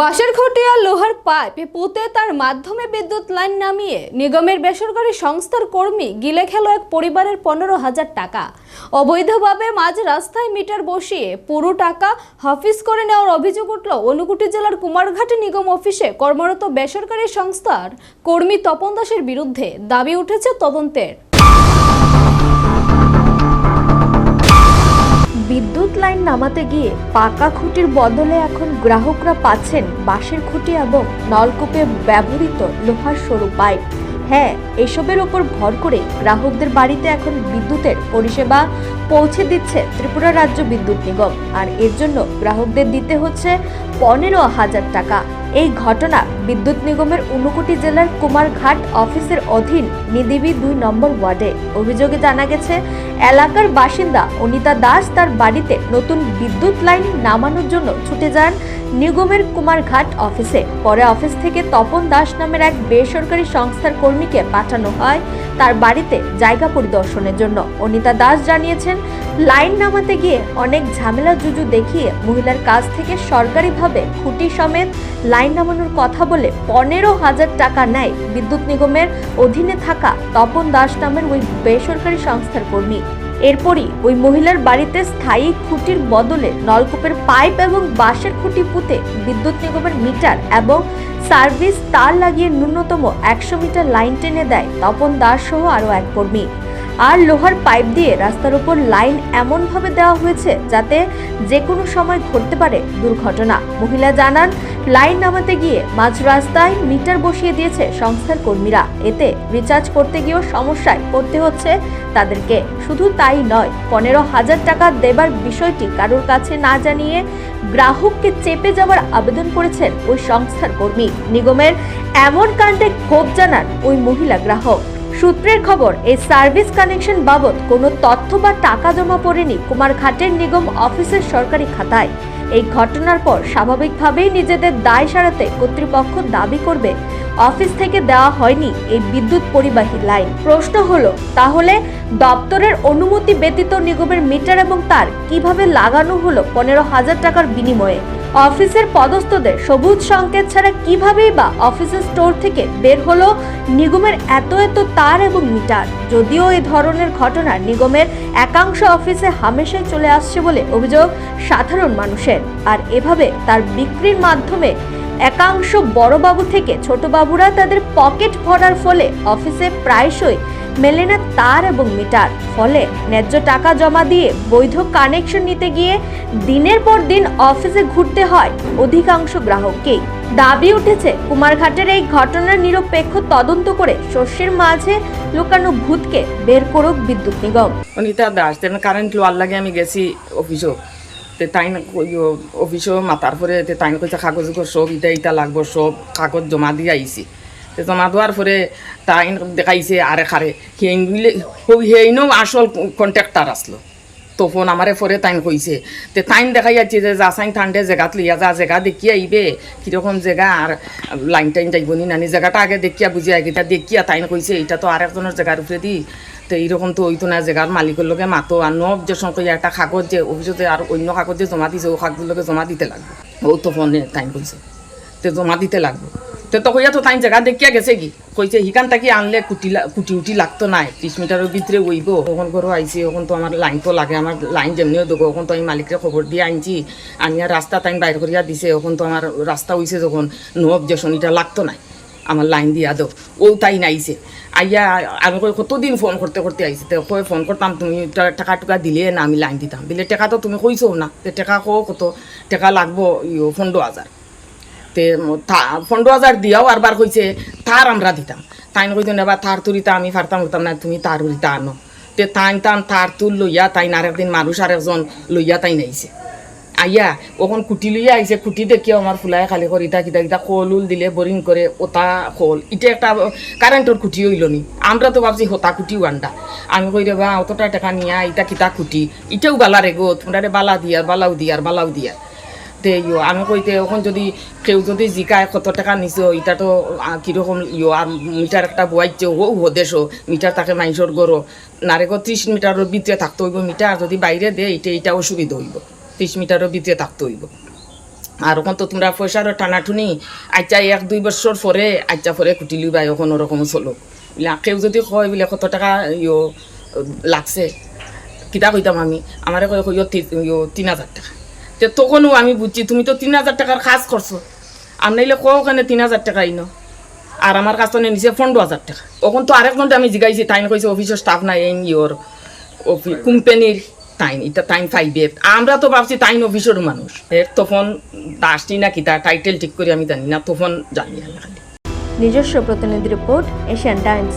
বাঁশের খটিয়া লোহার পাইপ পুঁতে তার মাধ্যমে বিদ্যুৎ লাইন নামিয়ে নিগমের বেসরকারি সংস্থার কর্মী গিলে খেল এক পরিবারের পনেরো হাজার টাকা। অবৈধভাবে মাঝ রাস্তায় মিটার বসিয়ে পুরো টাকা হাফিজ করে নেওয়ার অভিযোগ উঠল অনুকুটি জেলার কুমারঘাটি নিগম অফিসে কর্মরত বেসরকারি সংস্থার কর্মী তপন দাসের বিরুদ্ধে। দাবি উঠেছে তদন্তের। বিদ্যুৎ লাইন নামাতে গিয়ে পাকা খুঁটির বদলে এখন গ্রাহকরা পাচ্ছেন বাঁশের খুঁটি এবং নলকূপে ব্যবহৃত লোহার সরু পাইপ। হ্যাঁ এসবের ওপর ভর করে গ্রাহকদের বাড়িতে এখন বিদ্যুতের পরিষেবা পৌঁছে দিচ্ছে ত্রিপুরা রাজ্য বিদ্যুৎ নিগম। আর এর জন্য গ্রাহকদের দিতে হচ্ছে পনেরো হাজার টাকা। এই ঘটনা বিদ্যুৎ নিগমের ঊনকোটি জেলার কুমারঘাট অফিসের অধীন নিদিবি দুই নম্বর ওয়ার্ডে। অভিযোগে জানা গেছে, এলাকার বাসিন্দা অনিতা দাস তার বাড়িতে নতুন বিদ্যুৎ লাইন নামানোর জন্য ছুটে যান নিগমের কুমারঘাট অফিসে। পরে অফিস থেকে তপন দাস নামের এক বেসরকারি সংস্থার কর্মীকে পাঠানো হয় তার বাড়িতে জায়গা পরিদর্শনের জন্য। অনিতা দাস জানিয়েছেন, লাইন নামাতে গিয়ে অনেক ঝামেলা জুজু দেখিয়ে মহিলার কাছ থেকে সরকারিভাবে খুঁটি সমেত লাইন নামানোর কথা বলে পনেরো হাজার টাকা নেয় বিদ্যুৎ নিগমের অধীনে থাকা তপন দাস নামের ওই বেসরকারি সংস্থার কর্মী। এরপরই ওই মহিলার বাড়িতে স্থায়ী খুঁটির বদলে নলকূপের পাইপ এবং বাঁশের খুঁটি পুঁতে বিদ্যুৎ নিগমের মিটার এবং সার্ভিস তার লাগিয়ে ন্যূনতম একশো মিটার লাইন টেনে দেয় তপন দাস সহ আরও এক কর্মী। আর লোহার পাইপ দিয়ে রাস্তার উপর লাইন এমনভাবে দেওয়া হয়েছে যাতে যে কোনো সময় ঘটতে পারে দুর্ঘটনা। মহিলা জানান, লাইন নামাতে গিয়ে মাঝ রাস্তায় মিটার বসিয়ে দিয়েছে সংস্থার কর্মীরা। এতে রিচার্জ করতে গিয়েও সমস্যায় পড়তে হচ্ছে তাদেরকে। শুধু তাই নয়, পনেরো হাজার টাকা দেবার বিষয়টি কারোর কাছে না জানিয়ে গ্রাহককে চেপে যাওয়ার আবেদন করেছেন ওই সংস্থার কর্মী। নিগমের এমন কাণ্ডে ক্ষোভ জানান ওই মহিলা গ্রাহক। সূত্রের খবর, এই সার্ভিস কানেকশন বাবদ কোনো তথ্য বা টাকা জমা পড়েনি কুমারঘাটের নিগম অফিসের সরকারি খাতায়। এই ঘটনার পর স্বাভাবিকভাবেই নিজেদের দায় সারাতে কর্তৃপক্ষ দাবি করবে, অফিস থেকে দেওয়া হয়নি এই বিদ্যুৎ পরিবাহী লাইন। প্রশ্ন হলো, তাহলে দপ্তরের অনুমতি ব্যতীত নিগমের মিটার এবং তার কীভাবে লাগানো হলো পনেরো হাজার টাকার বিনিময়ে? অফিসের পদস্থদের সবুজ সংকেত ছাড়া কিভাবেই বা অফিসের স্টোর থেকে বের হলো নিগমের এত এত তার এবং মিটার? যদিও এই ধরনের ঘটনা নিগমের একাংশ অফিসে হামেশাই চলে আসছে বলে অভিযোগ সাধারণ মানুষের। আর এভাবে তার বিক্রির মাধ্যমে একাংশ বড়বাবু থেকে ছোটবাবুরা তাদের পকেট ভরার ফলে অফিসে প্রায়শই মেলে না তার এবং মিটার। ফলে ন্যায্য টাকা জমা দিয়ে বৈধ কানেকশন নিতে গিয়ে দিনের পর দিন অফিসে ঘুরতে হয় অধিকাংশ গ্রাহককেই। দাবি উঠেছে, কুমারঘাটের এই ঘটনার নিরপেক্ষ তদন্ত করে শস্যের মাঝে লুকানো ভূতকে বের করুক বিদ্যুৎ নিগম। অনিতা দাস তেন কারেন্ট লোয়ার লাগে আমি গেছি অফিসও তে তাই অফিসও মাতার পরে তাই কইছে কাগজ সব ইটা ইটা লাগবো, সব কাগজ জমা দিয়ে আইছি। তে জমা দেওয়ার পরে তাই দেখাইছে আরে খারে সেই সেইনও আসল কন্ট্রাক্টার আসলো তখন আমারে পরে তাইন কইছে তে তাইন দেখাই যাচ্ছে যে যাচাইন ঠান্ডে জেগাত লইয়া যা, জেগা দেখি আইবে কীরকম জেগা আর লাইন টাইন যাইব নি নানি জেগাটা আগে দেখিয়া বুঝি আগে এটা দেখিয়া তাইন কইছে এটা তো আরেকজনের জেগার উপরে দি। তো এইরকম তো ওইতো না জেগার মালিকের লগে মাতো আর নব যে সঙ্গে একটা কাগজ যে অফিসতে আর অন্য কাগজ যে জমা দিছে, ও কাগজের লগে জমা দিতে লাগবে। ও তো ফোনে তাইন কইছে তে জমা দিতে লাগবে। তো তো কইয়া তো তাই জেগা দেখিয়া গেছে কি? কইছে, হিকান তাকি আনলে কুটি কুটি উটি লাগতো নাই, ত্রিশ মিটারের ভিতরে ওইব ওখান করে আইছি ওখান তো আমার লাইন তো লাগে, আমার লাইন যেমনিও দেবো ওখান তো আমি মালিককে খবর দিয়ে আনছি। আনিয়া রাস্তা তাই বাইর করিয়া দিছে ওখান তো আমার রাস্তা হইছে যখন, নো অবজেকশন এটা লাগতো নাই, আমার লাইন দিয়া দাও ও তাই নাইছে। আইয়া আমি কই, কতদিন ফোন করতে করতে আইছে? তো কই ফোন করতাম, তুমি টাকা টুকা দিলে না, আমি লাইন দিতাম। দিলে টাকা তো তুমি কইছো না। টাকা কো কত? টাকা লাগবো, ইয়ো, পনেরো হাজার। তে পনেরো হাজার দিয়াও আরবার কইছে তার আমরা দিতাম। তাই কইতেন এবার তার তুলিতা আমি ফারতাম করতাম না তুমি তার উড়িতা আনো। তে তাই তান তার তুল লইয়া তাই আরেকদিন মানুষ আরেকজন লইয়া তাই নাইছে আইয়া ওখন কুটি লইয়া আইছে কুটি দেখিও আমার ফুলাই খালি করে ইটা কিতা কিতা খোল উল দিলে বোরিং করে ওটা খোল ইটা একটা কারেন্টর কুটি হইল নি। আমরা তো ভাবছি হতা কুটিও আন্ডা আমি কই রে বা অতটা টাকা নিয়া ইটা কিতা কুটি। ইটাও বালা রে গো তোমরা বালা দিয়ার বালাও দিয়ার বালাও দিয়ার তে ইয়ো। আমি কইতে এখন যদি কেউ যদি জিকায় কত টাকা নিছো এটা তো কীরকম ইয়ো আর মিটার একটা বয়াইছে ও হদেশো মিটার তাকে মাইসর গরো নারে গো ত্রিশ মিটারের ভিতরে থাকতে হইব মিটার যদি বাইরে দে এটা এটা অসুবিধা হইব। ত্রিশ মিটারের ভিতরে থাকতে হইব। আর ওখান তো তোমরা পয়সারও টানাটুনি আচ্ছা এক, দুই বছর পরে আচ্ছা পরে কুটিলি বা এখন ওরকম চলো বলে কেউ যদি কয় বলে কত টাকা ইয়ো, লাগছে কিতা কইতাম আমি আমারে কয়, ইয়ো তিন হাজার টাকা। তে তখনও আমি বুঝছি, তুমি তো তিন হাজার টাকার কাজ করছ। আর নাইলে ওখানে তিন হাজার টাকা ইনো? আর আমার কাছ থেকে নিচে পনেরো হাজার টাকা। তখন তো আরেকজনটা আমি জিগাইছি তাই কইছে অফিসের স্টাফ নাই, এই ইয়োর কোম্পানির টাইম এটা টাইম ফাইভে আমরা তো ভাবছি টাইম অফিসের মানুষ। এর তখন দাসটি না কিতা টাইটেল ঠিক করে আমি জানি না, তখন জানি খালি। নিজস্ব প্রতিনিধি রিপোর্ট এশিয়ান টাইমস